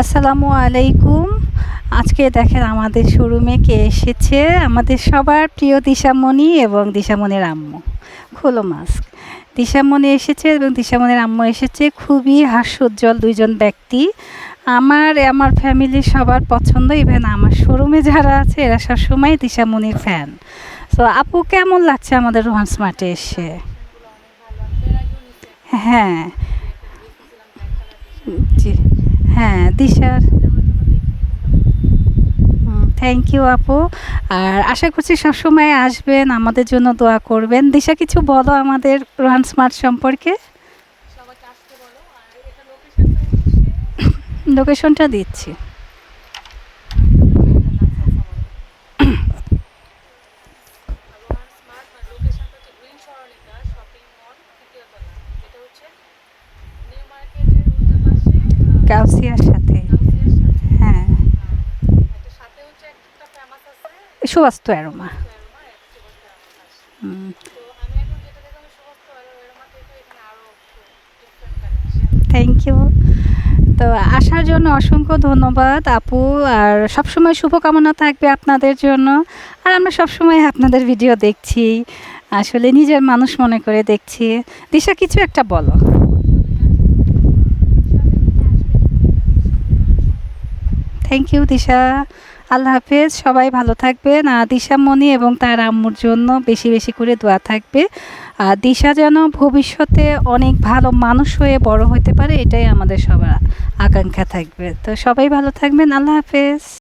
আসসালামু আলাইকুম। আজকে দেখেন আমাদের শোরুমে কে এসেছে? আমাদের সবার প্রিয় দিশামণি এবং দিশামণির আম্মু। খোলো মাস্ক দিশামণি এসেছে এবং দিশামণির আম্মু এসেছে। খুবই হাস্যোজ্জ্বল দুইজন ব্যক্তি। আমার আমার ফ্যামিলির সবার পছন্দ। ইভেন আমার শোরুমে যারা আছে, এরা সবসময় দিশামণির ফ্যান সো আপু, কেমন লাগছে আমাদের রোহান স্মার্টে এসে? হ্যাঁ। জি। হ্যাঁ দিশার থ্যাংক ইউ আপু। আর আশা করছি সবসময় আসবেন আমাদের জন্য দোয়া করবেন। দিশা কিছু বলো আমাদের রোহান স্মার্ট সম্পর্কে? লোকেশনটা দিচ্ছি রোহান স্মার্ট মানে লোকেশনটা হচ্ছে গ্রিন সরণিকা শপিং মল তৃতীয় তলা এটা হচ্ছে নিউ মার্কেটের উত্তর পাশে কাউসিয়ার সাথে গাউসিয়ার সাথে হ্যাঁ এটা সাথে হচ্ছে একটা ফেমাস আছে সুবাস্তু অ্যারোমা অ্যারোমা একটা সুবাস্তা অ্যারোমা আছে হুম, তো আমি এখন যেটা দেখলাম সুবাস্তা অ্যারোমা এখানে আরও ডিফারেন্ট কালেকশন থ্যাংক ইউ তো আসার জন্য অসংখ্য ধন্যবাদ আপু, আর সবসময় শুভকামনা থাকবে আপনাদের জন্য। আর আমরা সবসময় আপনাদের ভিডিও দেখছি। আসলে নিজের মানুষ মনে করে দেখছি। দিশা, কিছু একটা বলো। থ্যাংক ইউ দিশা। আল্লাহ হাফেজ, সবাই ভালো থাকবেন। আর দিশা, মনি এবং তার আম্মুর জন্য বেশি বেশি করে দোয়া থাকবে। আর দিশা যেন ভবিষ্যতে অনেক ভালো মানুষ হয়ে বড় হতে পারে, এটাই আমাদের সবার আকাঙ্ক্ষা থাকবে। তো সবাই ভালো থাকবেন। আল্লাহ হাফেজ।